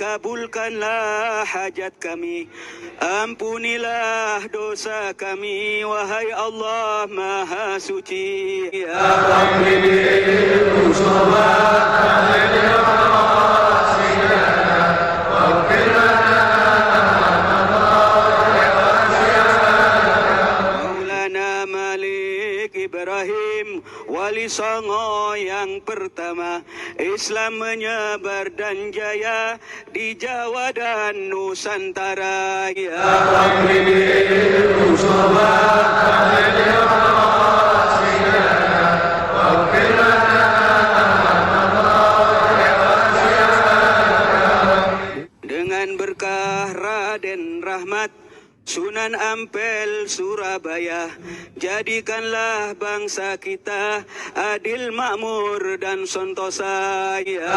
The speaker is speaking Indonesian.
kabulkanlah hajat kami. Ampunilah dosa kami Wahai Allah Maha Suci. Ya Alhamdulillah Ibrahim Wali Songo yang pertama. Islam menyebar dan jaya Di Jawa dan Nusantara. Ya. Dengan berkah Raden Rahmat Sunan Ampel Surabaya Jadikanlah bangsa kita Adil makmur dan sentosa Ya